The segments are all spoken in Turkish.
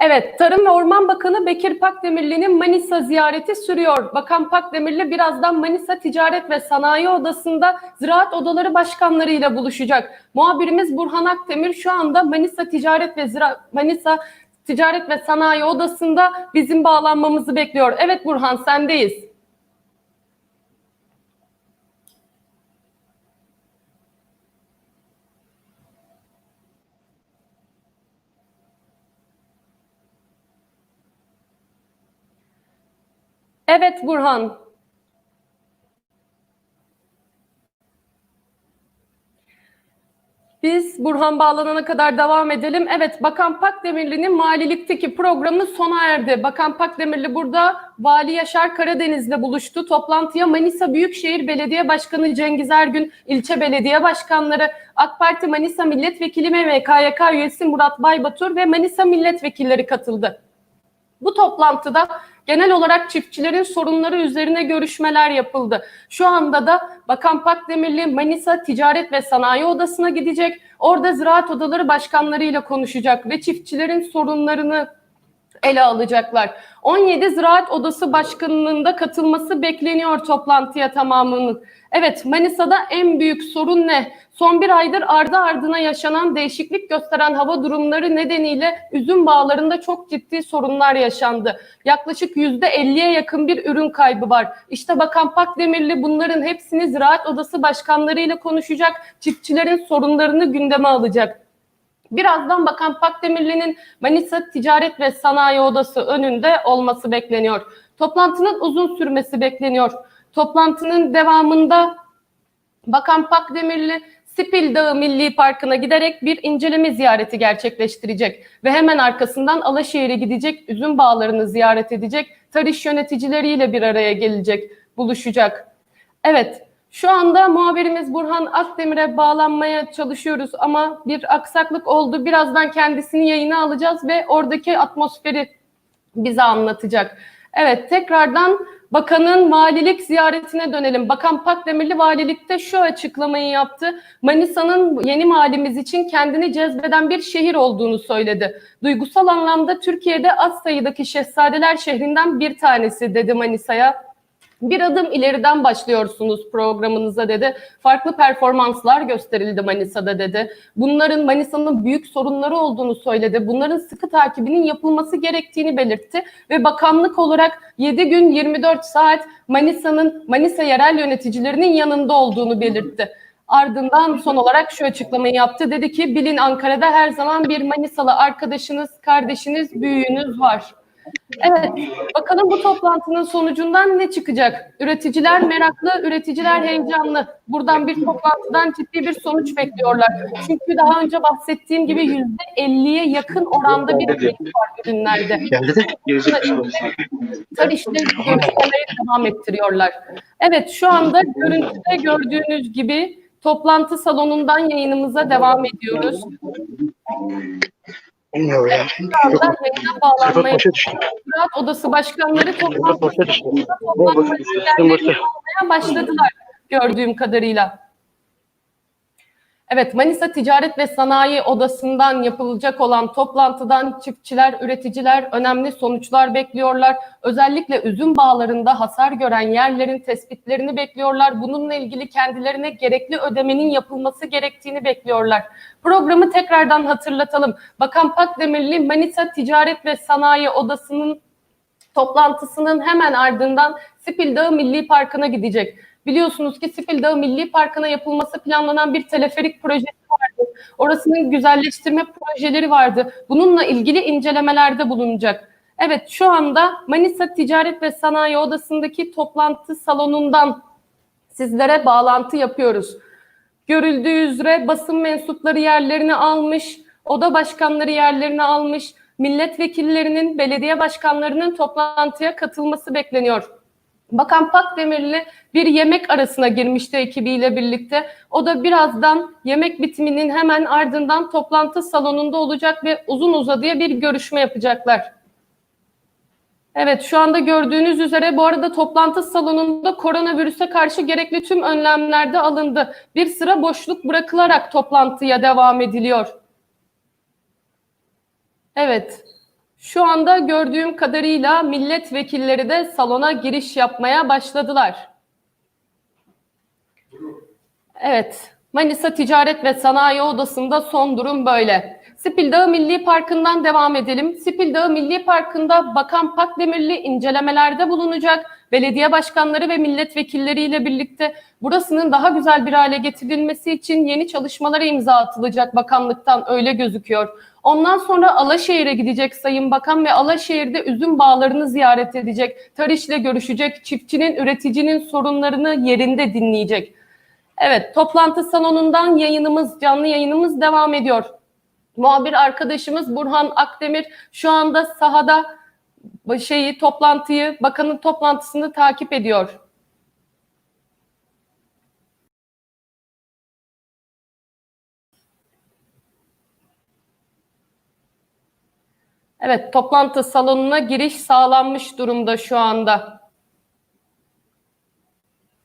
Evet, Tarım ve Orman Bakanı Bekir Pakdemirli'nin Manisa ziyareti sürüyor. Bakan Pakdemirli birazdan Manisa Ticaret ve Sanayi Odası'nda Ziraat Odaları Başkanlarıyla buluşacak. Muhabirimiz Burhan Akdemir şu anda Manisa Ticaret ve Zira Manisa Ticaret ve Sanayi Odası'nda bizim bağlanmamızı bekliyor. Evet Burhan sendeyiz. Evet Burhan. Biz Burhan bağlanana kadar devam edelim. Evet, Bakan Pakdemirli'nin malilikteki programı sona erdi. Bakan Pakdemirli burada Vali Yaşar Karadeniz'le buluştu. Toplantıya Manisa Büyükşehir Belediye Başkanı Cengiz Ergün, ilçe belediye başkanları, AK Parti Manisa Milletvekili ve KYK üyesi Murat Baybatur ve Manisa milletvekilleri katıldı. Bu toplantıda genel olarak çiftçilerin sorunları üzerine görüşmeler yapıldı. Şu anda da Bakan Pakdemirli Manisa Ticaret ve Sanayi Odası'na gidecek. Orada ziraat odaları başkanlarıyla konuşacak ve çiftçilerin sorunlarını ele alacaklar. 17 Ziraat Odası Başkanı'nın da katılması bekleniyor toplantıya tamamının. Evet Manisa'da en büyük sorun ne? Son bir aydır ardı ardına yaşanan değişiklik gösteren hava durumları nedeniyle üzüm bağlarında çok ciddi sorunlar yaşandı. Yaklaşık %50'ye yakın bir ürün kaybı var. İşte Bakan Pakdemirli bunların hepsini Ziraat Odası başkanlarıyla konuşacak, çiftçilerin sorunlarını gündeme alacak. Birazdan Bakan Pakdemirli'nin Manisa Ticaret ve Sanayi Odası önünde olması bekleniyor. Toplantının uzun sürmesi bekleniyor. Toplantının devamında Bakan Pakdemirli Sipil Dağı Milli Parkı'na giderek bir inceleme ziyareti gerçekleştirecek ve hemen arkasından Alaşehir'e gidecek, üzüm bağlarını ziyaret edecek, tarış yöneticileriyle bir araya gelecek, buluşacak. Evet, şu anda muhabirimiz Burhan Akdemir'e bağlanmaya çalışıyoruz ama bir aksaklık oldu. Birazdan kendisini yayına alacağız ve oradaki atmosferi bize anlatacak. Evet, tekrardan Bakanın valilik ziyaretine dönelim. Bakan Pakdemirli valilikte şu açıklamayı yaptı. Manisa'nın yeni valimiz için kendini cezbeden bir şehir olduğunu söyledi. Duygusal anlamda Türkiye'de az sayıdaki şehzadeler şehrinden bir tanesi dedi Manisa'ya. Bir adım ileriden başlıyorsunuz programınıza dedi. Farklı performanslar gösterildi Manisa'da dedi. Bunların Manisa'nın büyük sorunları olduğunu söyledi. Bunların sıkı takibinin yapılması gerektiğini belirtti ve bakanlık olarak 7 gün 24 saat Manisa'nın Manisa yerel yöneticilerinin yanında olduğunu belirtti. Ardından son olarak şu açıklamayı yaptı. Dedi ki bilin Ankara'da her zaman bir Manisalı arkadaşınız, kardeşiniz, büyüğünüz var. Evet, bakalım bu toplantının sonucundan ne çıkacak? Üreticiler meraklı, üreticiler heyecanlı. Buradan bir toplantıdan ciddi bir sonuç bekliyorlar. Çünkü daha önce bahsettiğim gibi yüzde 50'ye yakın oranda bir kayıp var ürünlerde. Geldi de Tar işleri görüşmeleri devam ettiriyorlar. Evet, şu anda görüntüde gördüğünüz gibi toplantı salonundan yayınımıza devam ediyoruz. Bilmiyorum ya. Şu anda yayına bağlanmaya düştü. Ziraat Odası başkanları Sefer toplantı boşa düştü. toplantıya Sen boşa. almaya başladılar gördüğüm kadarıyla. Evet, Manisa Ticaret ve Sanayi Odası'ndan yapılacak olan toplantıdan çiftçiler, üreticiler önemli sonuçlar bekliyorlar. Özellikle üzüm bağlarında hasar gören yerlerin tespitlerini bekliyorlar. Bununla ilgili kendilerine gerekli ödemenin yapılması gerektiğini bekliyorlar. Programı tekrardan hatırlatalım. Bakan Pakdemirli Manisa Ticaret ve Sanayi Odası'nın toplantısının hemen ardından Sipil Dağı Milli Parkı'na gidecek. Biliyorsunuz ki Sipil Dağı Milli Parkı'na yapılması planlanan bir teleferik projesi vardı. Orasının güzelleştirme projeleri vardı. Bununla ilgili incelemelerde bulunacak. Evet şu anda Manisa Ticaret ve Sanayi Odası'ndaki toplantı salonundan sizlere bağlantı yapıyoruz. Görüldüğü üzere basın mensupları yerlerini almış, oda başkanları yerlerini almış, milletvekillerinin, belediye başkanlarının toplantıya katılması bekleniyor. Bakan Pakdemirli bir yemek arasına girmişti ekibiyle birlikte. O da birazdan yemek bitiminin hemen ardından toplantı salonunda olacak ve uzun uzadıya bir görüşme yapacaklar. Evet şu anda gördüğünüz üzere bu arada toplantı salonunda koronavirüse karşı gerekli tüm önlemler de alındı. Bir sıra boşluk bırakılarak toplantıya devam ediliyor. Evet. Şu anda gördüğüm kadarıyla milletvekilleri de salona giriş yapmaya başladılar. Evet, Manisa Ticaret ve Sanayi Odası'nda son durum böyle. Spil Dağı Milli Parkı'ndan devam edelim. Spil Dağı Milli Parkı'nda Bakan Pakdemirli incelemelerde bulunacak. Belediye başkanları ve milletvekilleriyle birlikte burasının daha güzel bir hale getirilmesi için yeni çalışmalara imza atılacak bakanlıktan öyle gözüküyor. Ondan sonra Alaşehir'e gidecek Sayın Bakan ve Alaşehir'de üzüm bağlarını ziyaret edecek. Tarış'la görüşecek, çiftçinin, üreticinin sorunlarını yerinde dinleyecek. Evet, toplantı salonundan yayınımız, canlı yayınımız devam ediyor. Muhabir arkadaşımız Burhan Akdemir şu anda sahada şeyi toplantıyı, bakanın toplantısını takip ediyor. Evet, toplantı salonuna giriş sağlanmış durumda şu anda.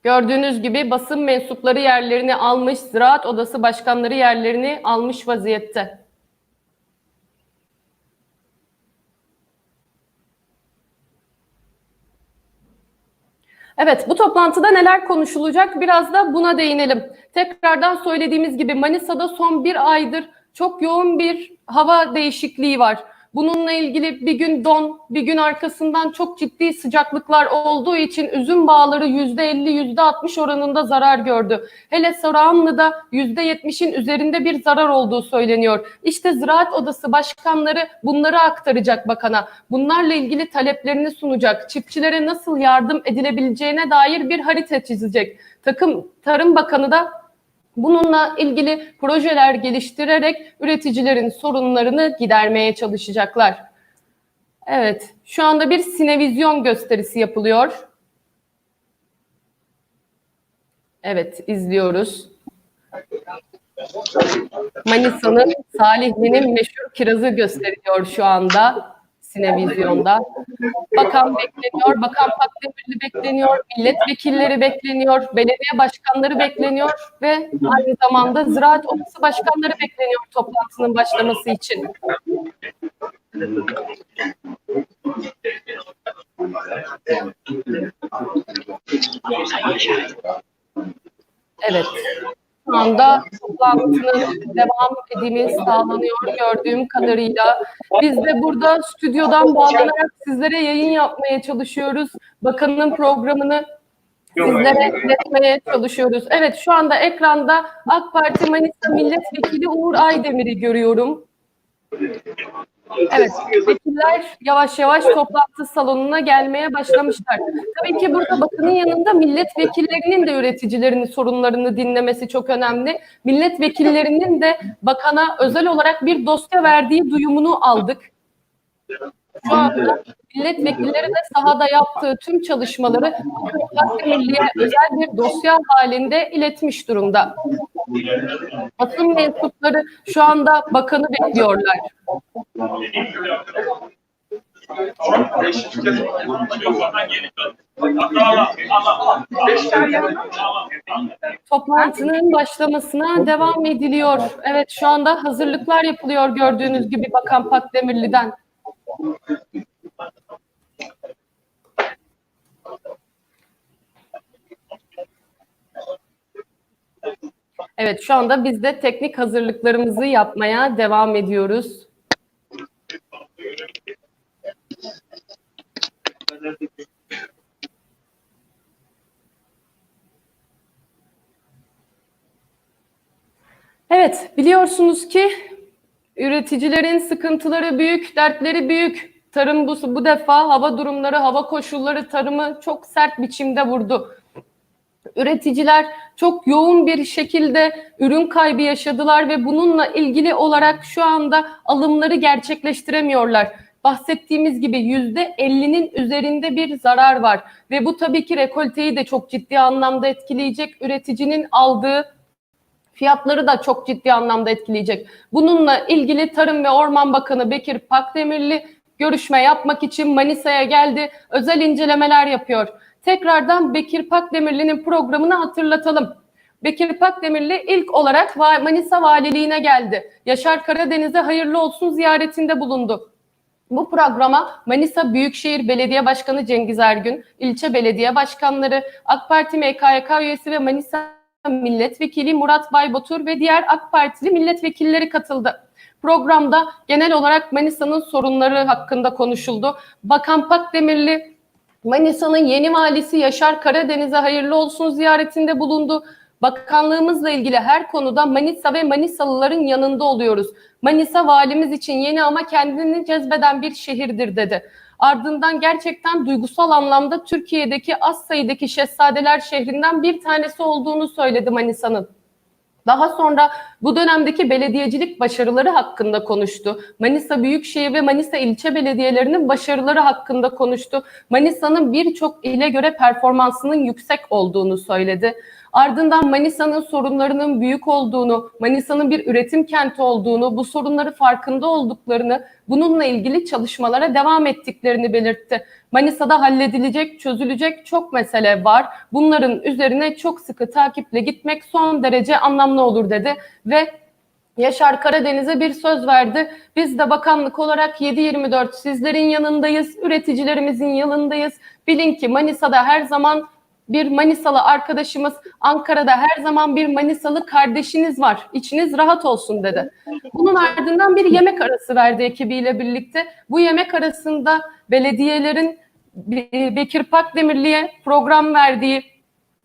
Gördüğünüz gibi basın mensupları yerlerini almış, Ziraat Odası başkanları yerlerini almış vaziyette. Evet, bu toplantıda neler konuşulacak? Biraz da buna değinelim. Tekrardan söylediğimiz gibi Manisa'da son bir aydır çok yoğun bir hava değişikliği var. Bununla ilgili bir gün don, bir gün arkasından çok ciddi sıcaklıklar olduğu için üzüm bağları %50, %60 oranında zarar gördü. Hele Soğanlı'da %70'in üzerinde bir zarar olduğu söyleniyor. İşte Ziraat Odası başkanları bunları aktaracak bakana. Bunlarla ilgili taleplerini sunacak. Çiftçilere nasıl yardım edilebileceğine dair bir harita çizecek. Takım Tarım Bakanı da Bununla ilgili projeler geliştirerek üreticilerin sorunlarını gidermeye çalışacaklar. Evet, şu anda bir sinevizyon gösterisi yapılıyor. Evet, izliyoruz. Manisa'nın Salihli'nin meşhur kirazı gösteriliyor şu anda Sinevizyon'da. Bakan bekleniyor, Bakan Pakdemirli bekleniyor, milletvekilleri bekleniyor, belediye başkanları bekleniyor ve aynı zamanda Ziraat Odası başkanları bekleniyor toplantının başlaması için. Evet. Şu anda toplantının devam edimi sağlanıyor gördüğüm kadarıyla. Biz de burada stüdyodan bağlanarak sizlere yayın yapmaya çalışıyoruz. Bakanın programını sizlere iletmeye çalışıyoruz. Evet şu anda ekranda AK Parti Manisa Milletvekili Uğur Aydemir'i görüyorum. Evet, vekiller yavaş yavaş toplantı salonuna gelmeye başlamışlar. Tabii ki burada bakanın yanında milletvekillerinin de üreticilerin sorunlarını dinlemesi çok önemli. Milletvekillerinin de bakana özel olarak bir dosya verdiği duyumunu aldık. Şu anda milletvekilleri de sahada yaptığı tüm çalışmaları Parti Milliye özel bir dosya halinde iletmiş durumda. Basın mensupları şu anda bakanı bekliyorlar. Toplantının başlamasına devam ediliyor. Evet şu anda hazırlıklar yapılıyor gördüğünüz gibi Bakan Pakdemirli'den. Evet şu anda biz de teknik hazırlıklarımızı yapmaya devam ediyoruz. Evet biliyorsunuz ki üreticilerin sıkıntıları büyük, dertleri büyük. Tarım bu, bu defa hava durumları, hava koşulları tarımı çok sert biçimde vurdu. Üreticiler çok yoğun bir şekilde ürün kaybı yaşadılar ve bununla ilgili olarak şu anda alımları gerçekleştiremiyorlar. Bahsettiğimiz gibi yüzde 50'nin üzerinde bir zarar var ve bu tabii ki rekolteyi de çok ciddi anlamda etkileyecek. Üreticinin aldığı fiyatları da çok ciddi anlamda etkileyecek. Bununla ilgili Tarım ve Orman Bakanı Bekir Pakdemirli görüşme yapmak için Manisa'ya geldi. Özel incelemeler yapıyor. Tekrardan Bekir Pakdemirli'nin programını hatırlatalım. Bekir Pakdemirli ilk olarak Manisa Valiliğine geldi. Yaşar Karadeniz'e hayırlı olsun ziyaretinde bulundu. Bu programa Manisa Büyükşehir Belediye Başkanı Cengiz Ergün, ilçe belediye başkanları, AK Parti MKYK üyesi ve Manisa Milletvekili Murat Baybatur ve diğer AK Partili milletvekilleri katıldı. Programda genel olarak Manisa'nın sorunları hakkında konuşuldu. Bakan Pakdemirli Manisa'nın yeni valisi Yaşar Karadeniz'e hayırlı olsun ziyaretinde bulundu. Bakanlığımızla ilgili her konuda Manisa ve Manisalıların yanında oluyoruz. Manisa valimiz için yeni ama kendini cezbeden bir şehirdir dedi. Ardından gerçekten duygusal anlamda Türkiye'deki az sayıdaki şehzadeler şehrinden bir tanesi olduğunu söyledi Manisa'nın. Daha sonra bu dönemdeki belediyecilik başarıları hakkında konuştu. Manisa Büyükşehir ve Manisa ilçe belediyelerinin başarıları hakkında konuştu. Manisa'nın birçok ile göre performansının yüksek olduğunu söyledi. Ardından Manisa'nın sorunlarının büyük olduğunu, Manisa'nın bir üretim kenti olduğunu, bu sorunları farkında olduklarını, bununla ilgili çalışmalara devam ettiklerini belirtti. Manisa'da halledilecek, çözülecek çok mesele var. Bunların üzerine çok sıkı takiple gitmek son derece anlamlı olur dedi ve Yaşar Karadeniz'e bir söz verdi. Biz de bakanlık olarak 7-24 sizlerin yanındayız, üreticilerimizin yanındayız. Bilin ki Manisa'da her zaman bir Manisalı arkadaşımız, Ankara'da her zaman bir Manisalı kardeşiniz var. İçiniz rahat olsun dedi. Bunun ardından bir yemek arası verdi ekibiyle birlikte. Bu yemek arasında belediyelerin Bekir Pakdemirli'ye program verdiği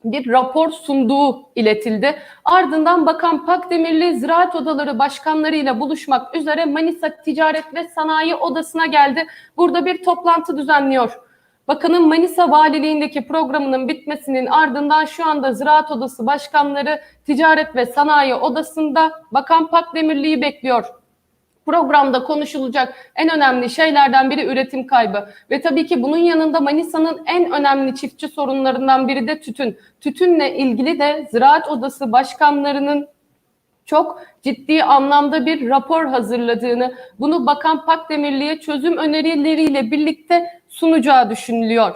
bir rapor sunduğu iletildi. Ardından Bakan Pakdemirli Ziraat Odaları başkanlarıyla buluşmak üzere Manisa Ticaret ve Sanayi Odası'na geldi. Burada bir toplantı düzenliyor. Bakanın Manisa Valiliğindeki programının bitmesinin ardından şu anda Ziraat Odası Başkanları Ticaret ve Sanayi Odası'nda Bakan Pakdemirli'yi bekliyor. Programda konuşulacak en önemli şeylerden biri üretim kaybı. Ve tabii ki bunun yanında Manisa'nın en önemli çiftçi sorunlarından biri de tütün. Tütünle ilgili de Ziraat Odası Başkanlarının çok ciddi anlamda bir rapor hazırladığını, bunu Bakan Pakdemirli'ye çözüm önerileriyle birlikte sunacağı düşünülüyor.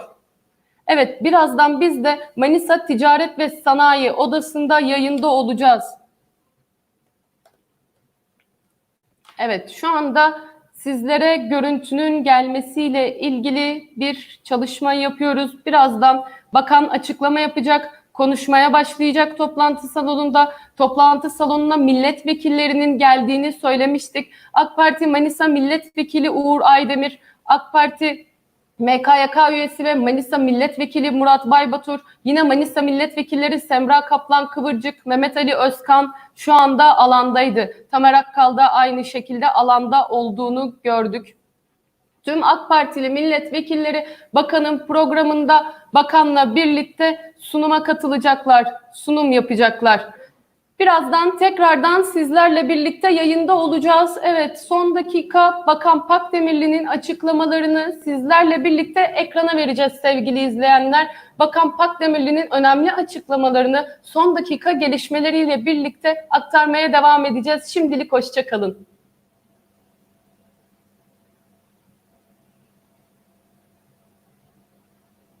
Evet, birazdan biz de Manisa Ticaret ve Sanayi Odası'nda yayında olacağız. Evet, şu anda sizlere görüntünün gelmesiyle ilgili bir çalışma yapıyoruz. Birazdan bakan açıklama yapacak, konuşmaya başlayacak toplantı salonunda. Toplantı salonuna milletvekillerinin geldiğini söylemiştik. AK Parti Manisa Milletvekili Uğur Aydemir, AK Parti MKYK üyesi ve Manisa Milletvekili Murat Baybatur, yine Manisa Milletvekilleri Semra Kaplan Kıvırcık, Mehmet Ali Özkan şu anda alandaydı. Tamer Akkal da aynı şekilde alanda olduğunu gördük. Tüm AK Partili milletvekilleri bakanın programında bakanla birlikte sunuma katılacaklar, sunum yapacaklar. Birazdan tekrardan sizlerle birlikte yayında olacağız. Evet son dakika Bakan Pakdemirli'nin açıklamalarını sizlerle birlikte ekrana vereceğiz sevgili izleyenler. Bakan Pakdemirli'nin önemli açıklamalarını son dakika gelişmeleriyle birlikte aktarmaya devam edeceğiz. Şimdilik hoşçakalın.